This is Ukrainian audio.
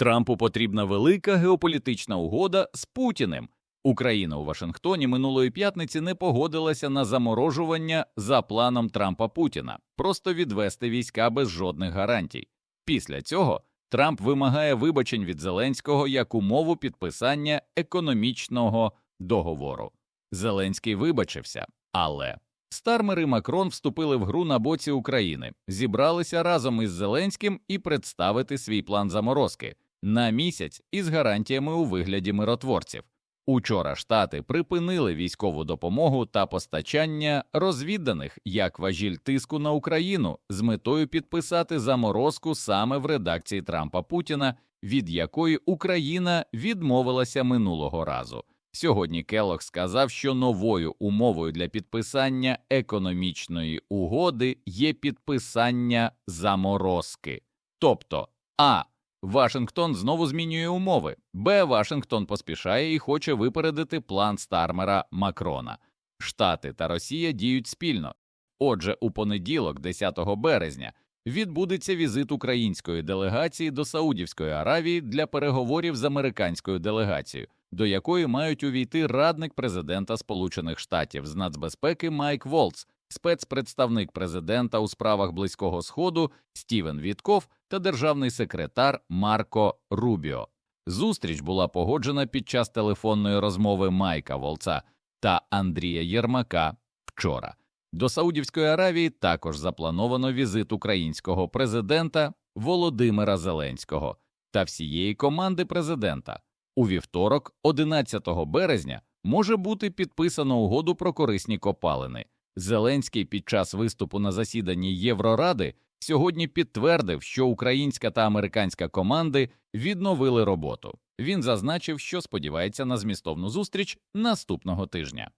Трампу потрібна велика геополітична угода з Путіним. Україна у Вашингтоні минулої п'ятниці не погодилася на заморожування за планом Трампа Путіна, просто відвести війська без жодних гарантій. Після цього Трамп вимагає вибачень від Зеленського як умову підписання економічного договору. Зеленський вибачився, але Стармер і Макрон вступили в гру на боці України, зібралися разом із Зеленським і представити свій план заморозки на місяць із гарантіями у вигляді миротворців. Учора штати припинили військову допомогу та постачання розвідданих як важіль тиску на Україну з метою підписати заморозку саме в редакції Трампа Путіна, від якої Україна відмовилася минулого разу. Сьогодні Келлог сказав, що новою умовою для підписання економічної угоди є підписання заморозки. Тобто, а. Вашингтон знову змінює умови, б. Вашингтон поспішає і хоче випередити план Стармера Макрона. Штати та Росія діють спільно. Отже, у понеділок, 10 березня, відбудеться візит української делегації до Саудівської Аравії для переговорів з американською делегацією, до якої мають увійти радник президента Сполучених Штатів з нацбезпеки Майк Волц, спецпредставник президента у справах Близького Сходу Стівен Вітков та державний секретар Марко Рубіо. Зустріч була погоджена під час телефонної розмови Майка Волца та Андрія Єрмака вчора. До Саудівської Аравії також заплановано візит українського президента Володимира Зеленського та всієї команди президента. У вівторок, 11 березня, може бути підписано угоду про корисні копалини. Зеленський під час виступу на засіданні Євроради сьогодні підтвердив, що українська та американська команди відновили роботу. Він зазначив, що сподівається на змістовну зустріч наступного тижня.